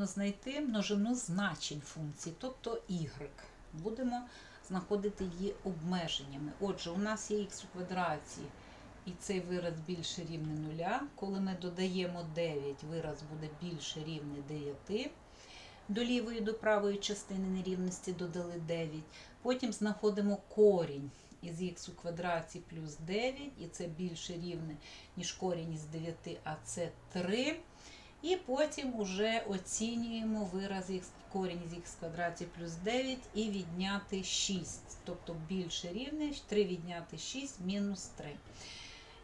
потрібно знайти множину значень функції, тобто y. Будемо знаходити її обмеженнями. Отже, у нас є х у квадраті, і цей вираз більше рівне нуля. Коли ми додаємо 9, вираз буде більше рівне 9. До лівої до правої частини нерівності додали 9. Потім знаходимо корінь із х у квадраті плюс 9, і це більше рівне, ніж корінь із 9, а це 3. І потім уже оцінюємо вираз х, корінь з х квадраті плюс 9 і відняти 6. Тобто більше рівне 3 відняти 6 мінус 3.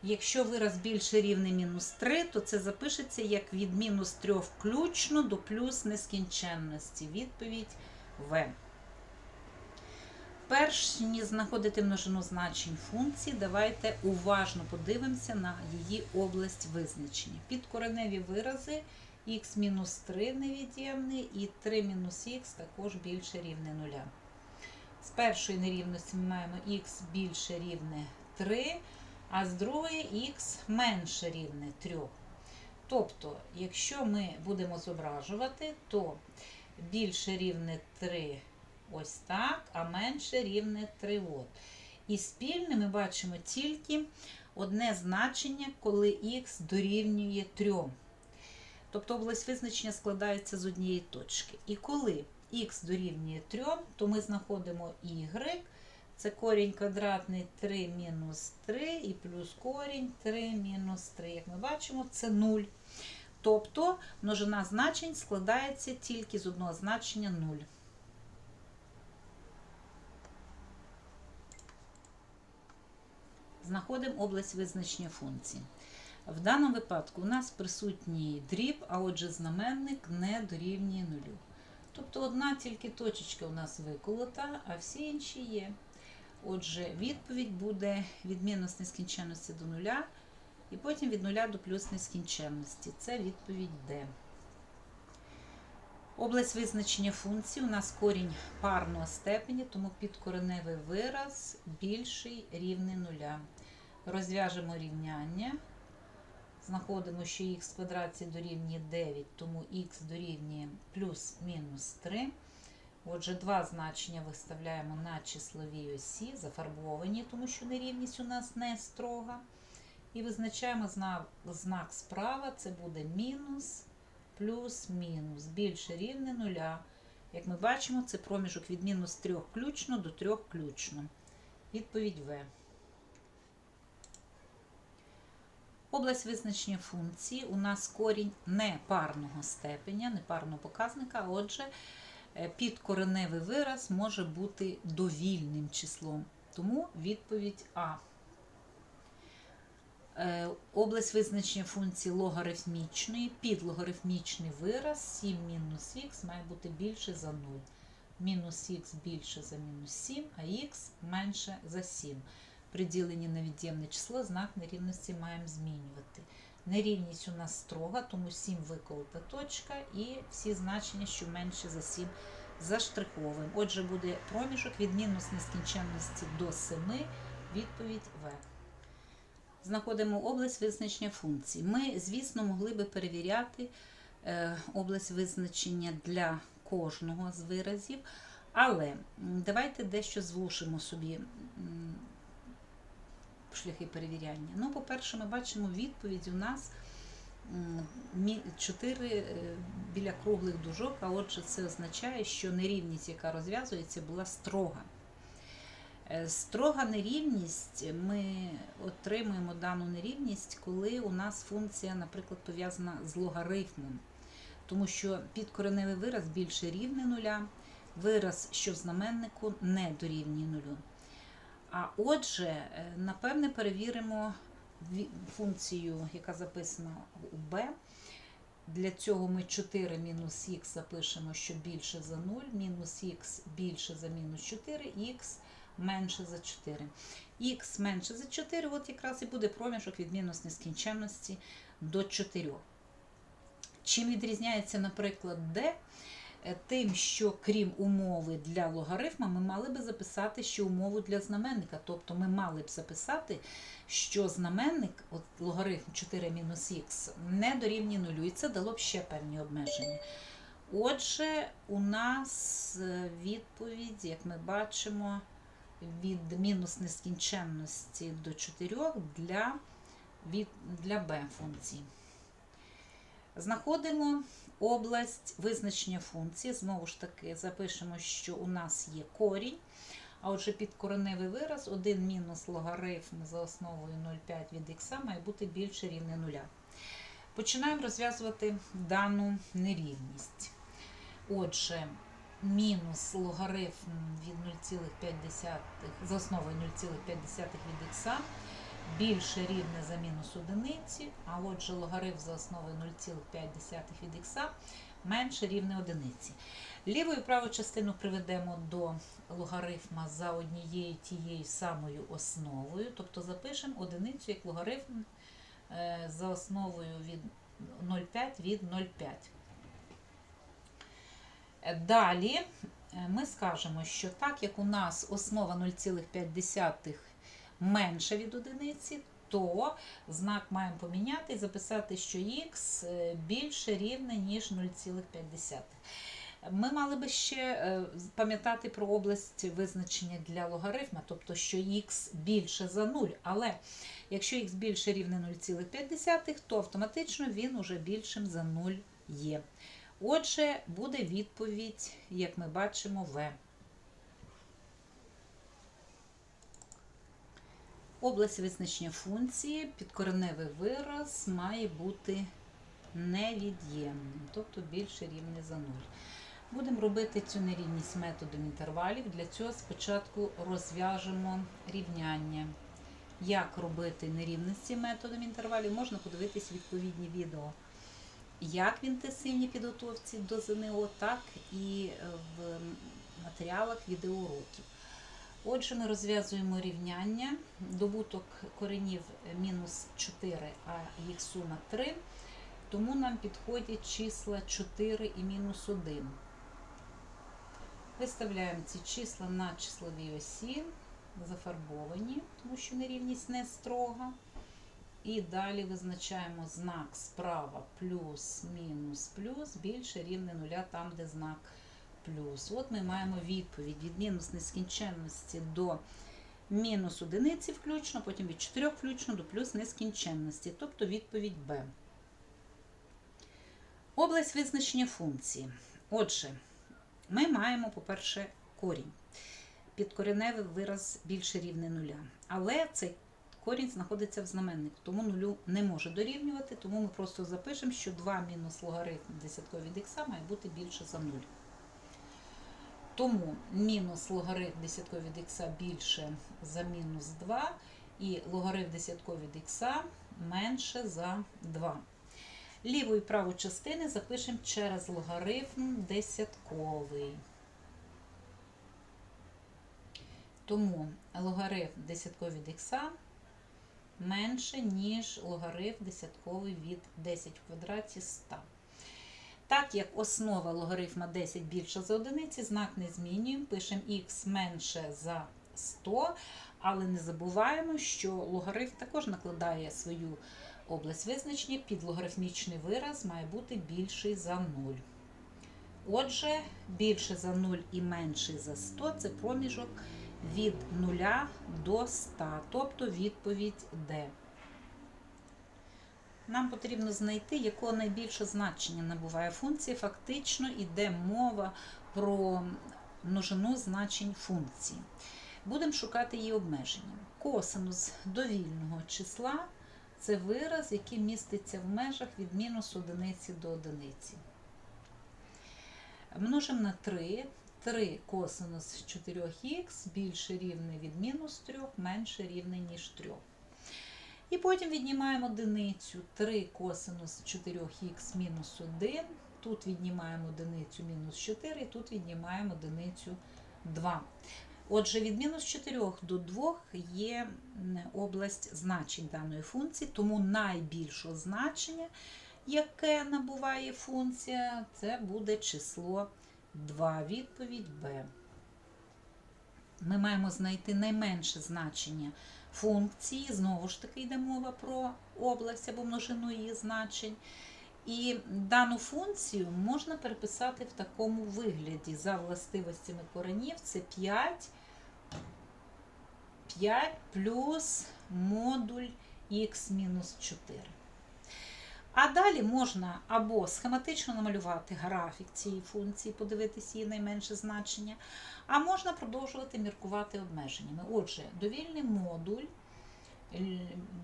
Якщо вираз більше рівне мінус 3, то це запишеться як від мінус 3 включно до плюс нескінченності. Відповідь В. Перш ніж знаходити множину значень функції, давайте уважно подивимося на її область визначення. Підкореневі вирази х-3 невід'ємний і 3 мінус х також більше рівне 0. З першої нерівності ми маємо х більше рівне 3, а з другої х менше рівне 3. Тобто, якщо ми будемо зображувати, то більше рівне 3 ось так, а менше рівне 3 от. І спільне ми бачимо тільки одне значення, коли х дорівнює 3. Тобто область визначення складається з однієї точки. І коли х дорівнює 3, то ми знаходимо y, це корінь квадратний 3 мінус 3 і плюс корінь 3 мінус 3. Як ми бачимо, це 0. Тобто множина значень складається тільки з одного значення 0. Знаходимо область визначення функції. В даному випадку у нас присутній дріб, а отже, знаменник не дорівнює нулю. Тобто одна тільки точечка у нас виколота, а всі інші є. Отже, відповідь буде від мінус нескінченності до нуля, і потім від нуля до плюс нескінченності. Це відповідь D. Область визначення функції у нас корінь парного степені, тому підкореневий вираз більший рівне нуля. Розв'яжемо рівняння. Знаходимо, що х квадраті дорівнює 9, тому х дорівнює плюс-мінус 3. Отже, два значення виставляємо на числовій осі, зафарбовані, тому що нерівність у нас не строга. І визначаємо знак справа, це буде мінус, плюс, мінус. Більше рівне нуля. Як ми бачимо, це проміжок від мінус 3 включно до 3 включно. Відповідь В. Область визначення функції у нас корінь непарного степеня, непарного показника, отже, е, підкореневий вираз може бути довільним числом. Тому відповідь А. Е, Область визначення функції логарифмічної, підлогарифмічний вираз 7 мінус х має бути більше за 0. Мінус х більше за мінус 7, а х менше за 7 при діленні на від'ємне число знак нерівності маємо змінювати. Нерівність у нас строга, тому 7 виколота точка і всі значення, що менше за 7 заштриховуємо. Отже, буде проміжок від мінус нескінченності до 7, відповідь В. Знаходимо область визначення функцій. Ми, звісно, могли би перевіряти е, область визначення для кожного з виразів, але давайте дещо звушимо собі шляхи перевіряння. Ну, по-перше, ми бачимо відповідь у нас 4 біля круглих дужок, а отже, це означає, що нерівність, яка розв'язується, була строга. Е, Строга нерівність, ми отримуємо дану нерівність, коли у нас функція, наприклад, пов'язана з логарифмом. Тому що підкореневий вираз більше рівне нуля, вираз, що в знаменнику не дорівнює нулю. А отже, е, напевне, перевіримо функцію, яка записана у b. Для цього ми 4 мінус х запишемо, що більше за 0, мінус х більше за мінус 4, х менше за 4. х менше за 4, от якраз і буде проміжок від мінус нескінченності до 4. Чим відрізняється, наприклад, d? Е, Тим, що крім умови для логарифма, ми мали би записати ще умову для знаменника. Тобто ми мали б записати, що знаменник, от логарифм 4 мінус х, не дорівнює нулю, і це дало б ще певні обмеження. Отже, у нас е, відповідь, як ми бачимо, від мінус нескінченності до 4 для, від, для b функції. Знаходимо область визначення функції. Знову ж таки, запишемо, що у нас є корінь. А отже, підкореневий вираз 1 мінус логарифм за основою 0,5 від х має бути більше рівне 0. Починаємо розв'язувати дану нерівність. Отже, мінус логарифм від 0,5 за основою 0,5 від х більше рівне за мінус одиниці, а отже логарифм за основою 0,5 від х менше рівне одиниці. Ліву і праву частину приведемо до логарифма за однією тією самою основою, тобто запишемо одиницю як логарифм е, за основою від 0,5 від 0,5. Далі е, ми скажемо, що так як у нас основа 0,5 менша від одиниці, то знак маємо поміняти і записати, що х е, більше рівне, ніж 0,5. Ми мали би ще е, пам'ятати про область визначення для логарифма, тобто що х більше за 0, але якщо х більше рівне 0,5, то автоматично він уже більшим за 0 є. Отже, буде відповідь, як ми бачимо, В. Область визначення функції, підкореневий вираз має бути невід'ємним, тобто більше рівне за 0. Будемо робити цю нерівність методом інтервалів. Для цього спочатку розв'яжемо рівняння. Як робити нерівності методом інтервалів, можна подивитись відповідні відео як в інтенсивній підготовці до ЗНО, так і в матеріалах відеоуроків. Отже, ми розв'язуємо рівняння. Добуток коренів мінус 4, а їх сума 3. Тому нам підходять числа 4 і мінус 1. Виставляємо ці числа на числовій осі, зафарбовані, тому що нерівність не строга. І далі визначаємо знак справа плюс, мінус, плюс, більше рівне нуля там, де знак плюс. От ми маємо відповідь від мінус нескінченності до мінус одиниці включно, потім від 4 включно до плюс нескінченності, тобто відповідь Б. Область визначення функції. Отже, ми маємо, по-перше, корінь. Підкореневий вираз більше рівне нуля. Але цей корінь знаходиться в знаменнику, тому нулю не може дорівнювати, тому ми просто запишемо, що 2 мінус логарифм десятковий від х має бути більше за 0. Тому мінус логарифм десятковий від х більше за мінус 2, і логарифм десятковий від х менше за 2. Ліву і праву частини запишемо через логарифм десятковий. Тому логарифм десятковий від х менше, ніж логарифм десятковий від 10 в квадраті 100. Так як основа логарифма 10 більша за одиниці, знак не змінюємо, пишемо х менше за 100, але не забуваємо, що логарифм також накладає свою область визначення, під логарифмічний вираз має бути більший за 0. Отже, більше за 0 і менший за 100 це проміжок від 0 до 100, тобто відповідь Д. Нам потрібно знайти, якого найбільше значення набуває функція. Фактично йде мова про множину значень функції. Будемо шукати її обмеження. Косинус довільного числа це вираз, який міститься в межах від мінус одиниці до одиниці. Множимо на 3. 3 косинус 4х більше рівне від мінус 3, менше рівне, ніж 3. І потім віднімаємо одиницю 3 косинус 4х мінус 1. Тут віднімаємо одиницю мінус 4, і тут віднімаємо одиницю 2. Отже, від мінус 4 до 2 є область значень даної функції, тому найбільше значення, яке набуває функція, це буде число 2. Відповідь Б. Ми маємо знайти найменше значення функції. Знову ж таки, йде мова про область або множину її значень. І дану функцію можна переписати в такому вигляді за властивостями коренів. Це 5, 5 плюс модуль х мінус 4. А далі можна або схематично намалювати графік цієї функції, подивитися її найменше значення, а можна продовжувати міркувати обмеженнями. Отже, довільний модуль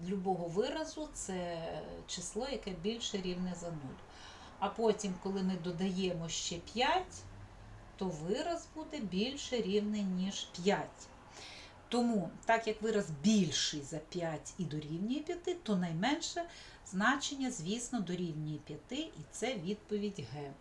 любого виразу це число, яке більше рівне за 0. А потім, коли ми додаємо ще 5, то вираз буде більше рівне, ніж 5. Тому, так як вираз більший за 5 і дорівнює 5, то найменше значення, звісно, дорівнює 5, і це відповідь Г.